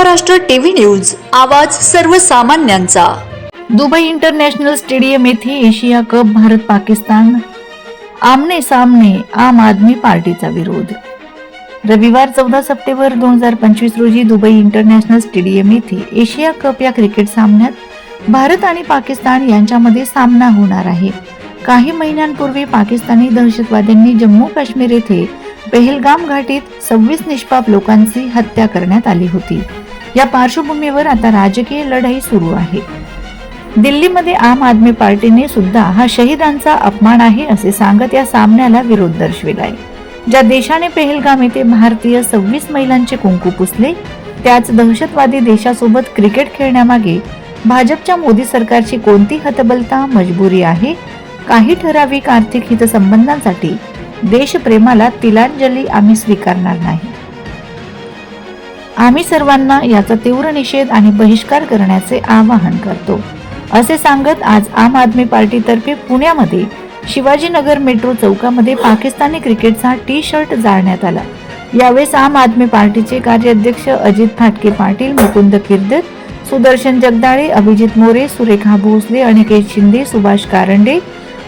Maharashtra TV news आवाज सर्वसामान्यांचा. Dubai international stadium येथे एशिया कप भारत पाकिस्तान. आमने सामने आम आदमी पार्टीचा विरोध. रविवार चौदा सप्टेंबर दोन हजार पंचवीस रोजी दुबई इंटरनॅशनल स्टेडियम येथे एशिया कप या क्रिकेट सामन्यात भारत आणि पाकिस्तान यांच्यामध्ये सामना होणार आहे. काही महिन्यांपूर्वी पाकिस्तानी दहशतवाद्यांनी जम्मू काश्मीर येथे पेहलगाम घाटीत सव्वीस निष्पाप लोकांची हत्या करण्यात आली होती. या पार्श्वभूमीवर आता राजकीय लढाई सुरू आहे. दिल्लीमध्ये आम आदमी पार्टीने सुद्धा हा शहीदांचा अपमान आहे असे सांगत या सामन्याला विरोध दर्शविलाय. ज्या देशाने पेहलगाम येथे भारतीय सव्वीस महिलांचे कुंकू पुसले त्याच दहशतवादी देशासोबत क्रिकेट खेळण्यामागे भाजपच्या मोदी सरकारची कोणती हतबलता मजबुरी आहे? काही ठराविक आर्थिक हितसंबंधांसाठी देशप्रेमाला तिलांजली आम्ही स्वीकारणार नाही. आम्ही सर्वांना याचा तीव्र निषेध आणि बहिष्कार करण्याचे आवाहन करतो. असे सांगत आज आम आदमी पार्टीतर्फे पुण्यामध्ये शिवाजीनगर मेट्रो चौकामध्ये पाकिस्तानी क्रिकेटचा टी शर्ट जाळण्यात आला. यावेळेस आम आदमी पार्टीचे कार्याध्यक्ष अजित फाटके पाटील मुकुंद किर्दत सुदर्शन जगदाळे अभिजित मोरे सुरेखा भोसले अनिकेत शिंदे सुभाष कारंडे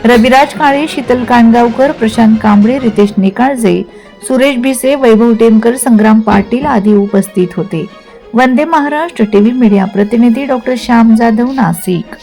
रविराज काळे शीतल कानगावकर प्रशांत कांबळे रितेश निकाळजे सुरेश भिसे वैभव टेमकर संग्राम पाटील आदी उपस्थित होते. वंदे महाराष्ट्र टीव्ही मीडिया प्रतिनिधी डॉक्टर श्याम जाधव नाशिक.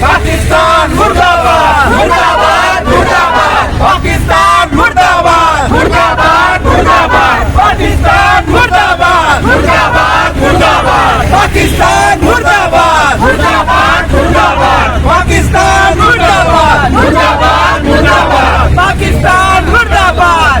पाकिस्तान मुर्दाबाद मुर्दाबाद मुर्दाबाद पाकिस्तान मुर्दाबाद मुर्दाबाद मुर्दाबाद पाकिस्तान मुर्दाबाद मुर्दाबाद मुर्दाबाद पाकिस्तान मुर्दाबाद मुर्दाबाद मुर्दाबाद पाकिस्तान मुर्दाबाद मुर्दाबाद मुर्दाबाद पाकिस्तान मुर्दाबाद